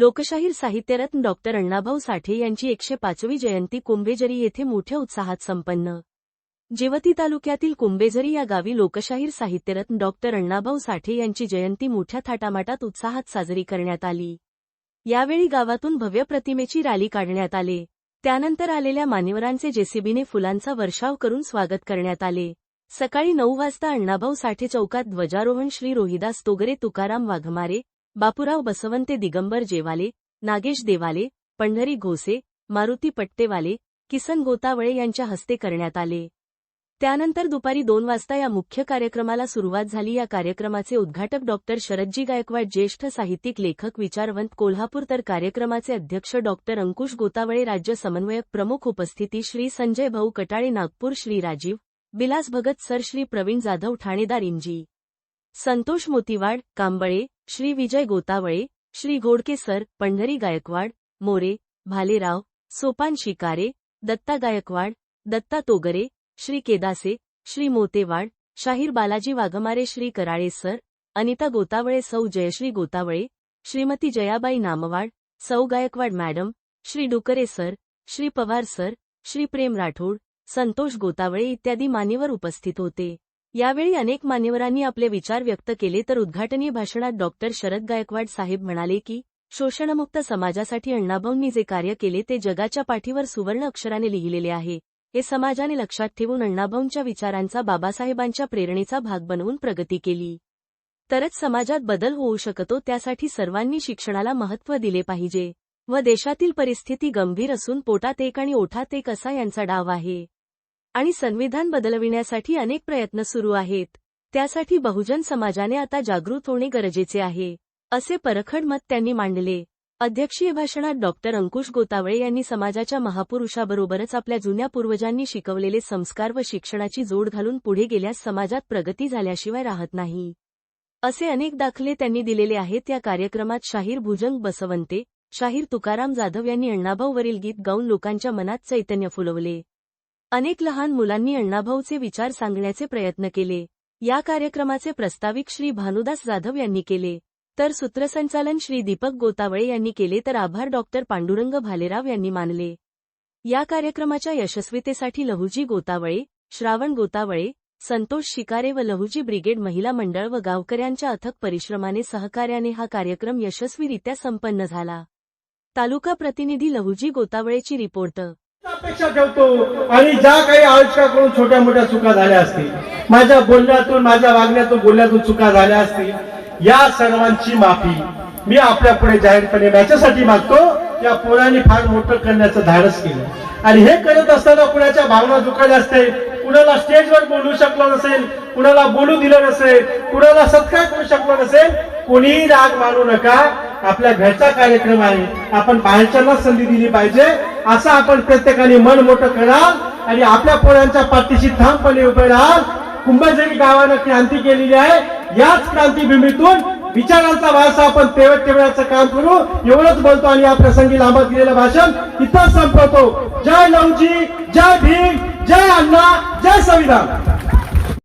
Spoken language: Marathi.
लोकशाहीर साहित्यरत्न डॉक्टर अण्णाभाऊ साठे यांची एकशे पाचवी जयंती कुंभेजरी येथे मोठ्या उत्साहात संपन्न. जिवती तालुक्यातील कुंभेजरी या गावी लोकशाहीर साहित्यरत्न डॉक्टर अण्णाभाऊ साठे यांची जयंती मोठ्या थाटामाटात उत्साहात साजरी करण्यात आली. यावेळी गावातून भव्य प्रतिमेची रॅली काढण्यात आले. त्यानंतर आलेल्या मान्यवरांचे जेसीबीने फुलांचा वर्षाव करून स्वागत करण्यात आले. सकाळी नऊ वाजता अण्णाभाऊ साठे चौकात ध्वजारोहण श्री रोहिदास तोगरे तुकाराम वाघमारे बापूराव बसवंते दिगंबर जेवाले नागेश देवाले पंढरी घोसे मारुती पट्टेवाले किसन गोतावळे यांच्या हस्ते करण्यात आले. त्यानंतर दुपारी दोन वाजता या मुख्य कार्यक्रमाला सुरुवात झाली. या कार्यक्रमाचे उद्घाटक डॉक्टर शरदजी गायकवाड ज्येष्ठ साहित्यिक लेखक विचारवंत कोल्हापूर तर कार्यक्रमाचे अध्यक्ष डॉक्टर अंकुश गोतावळे राज्य समन्वयक प्रमुख उपस्थिती श्री संजय भाऊ कटाळे नागपूर श्री राजीव बिलास भगत सर श्री प्रवीण जाधव ठाणेदार इंजी. संतोष मोतीवाड कांबळे श्री विजय गोतावळे श्री घोडके सर पंढरी गायकवाड मोरे भालेराव सोपान शिकारे दत्ता गायकवाड दत्ता तोगरे श्री केदासे श्री मोतेवाड शाहीर बालाजी वाघमारे श्री कराळे सर अनिता गोतावळे सौ जयश्री गोतावळे श्रीमती जयाबाई नामवाड सौ Gaikwad madam Shri Dukare sir Shri Pawar sir Shri Prem Rathod Santosh Gotavale इत्यादी मान्यवर उपस्थित होते. यावेळी अनेक मान्यवरांनी आपले विचार व्यक्त केले तर उद्घाटनीय भाषणात डॉक्टर शरद गायकवाड साहेब म्हणाले की शोषणमुक्त समाजासाठी अण्णाभाऊंनी जे कार्य केले ते जगाच्या पाठीवर सुवर्ण अक्षराने लिहिलेले आहे. हे समाजाने लक्षात ठेवून अण्णाभाऊंच्या विचारांचा बाबासाहेबांच्या प्रेरणेचा भाग बनवून प्रगती केली. तरच समाजात बदल होऊ शकतो त्यासाठी सर्वांनी शिक्षणाला महत्त्व दिले पाहिजे व देशातील परिस्थिती गंभीर असून पोटात एक आणि ओठात एक असा यांचा डाव आहे. आणि संविधान बदलविण्यासाठी अनेक प्रयत्न सुरू आहेत. त्यासाठी बहुजन समाजाने आता जागृत होणे गरजेचे आहे असे परखड मत त्यांनी मांडले. अध्यक्षीय भाषणात डॉक्टर अंकुश गोतावळे यांनी समाजाच्या महापुरुषाबरोबरच आपल्या जुन्या पूर्वजांनी शिकवलेले संस्कार व शिक्षणाची जोड घालून पुढे गेल्यास समाजात प्रगती झाल्याशिवाय राहत नाही. असे अनेक दाखले त्यांनी दिलेले आहेत. या कार्यक्रमात शाहीर भुजंग बसवंते शाहीर तुकाराम जाधव यांनी अण्णाभाऊवरील गीत गाऊन लोकांच्या मनात चैतन्य फुलवले. अनेक लहान मुलांनी अण्णाभाऊचे विचार सांगण्याचे प्रयत्न केले. या कार्यक्रमाचे प्रस्ताविक श्री भानुदास जाधव यांनी केले. तर सूत्रसंचालन श्री दीपक गोतावळे यांनी केले तर आभार डॉक्टर पांडुरंग भालेराव यांनी मानले. या कार्यक्रमाच्या यशस्वीतेसाठी लहुजी गोतावळे श्रावण गोतावळे संतोष शिकारे व लहुजी ब्रिगेड महिला मंडळ व गावकऱ्यांच्या अथक परिश्रमाने सहकार्याने हा कार्यक्रम यशस्वीरित्या संपन्न झाला. तालुका प्रतिनिधी लहुजी गोतावळेची रिपोर्ट अपेक्षा ठेवतो. आणि ज्या काही आयोजकाकडून छोट्या मोठ्या चुका झाल्या असतील माझ्या बोलण्यातून माझ्या वागण्यातून बोलण्यातून चुका झाल्या असतील या सर्वांची माफी मी आपल्या पुढे जाहीरपणे याच्यासाठी मागतो. या पोरांनी फार मोठं करण्याचं धाडस केलं. आणि हे करत असताना कुणाच्या भावना दुखावल्या असते कुणाला स्टेजवर बोलू शकलो नसेल? कुणाला बोलू दिलं नसेल? कुणाला सत्कार करू शकलो नसेल? कोणीही राग मानू नका. आपल्या घरचा कार्यक्रम आहे. आपण बाहेरच्यांना संधी दिली पाहिजे. असं आपण प्रत्येकाने मन मोठं कराल आणि आपल्या पोरांच्या पाठीशी ठामपणे उभे राहाल कुंभजरी गावानं क्रांती केलेली आहे. याच क्रांतीभूमीतून विचारांचा वारसा आपण तेवट ठेवण्याचं काम करू. एवढंच बोलतो आणि या प्रसंगी लांबत गेलेलं भाषण इथं संपवतो. जय लवजी जय भीम जय अण्णा जय संविधान.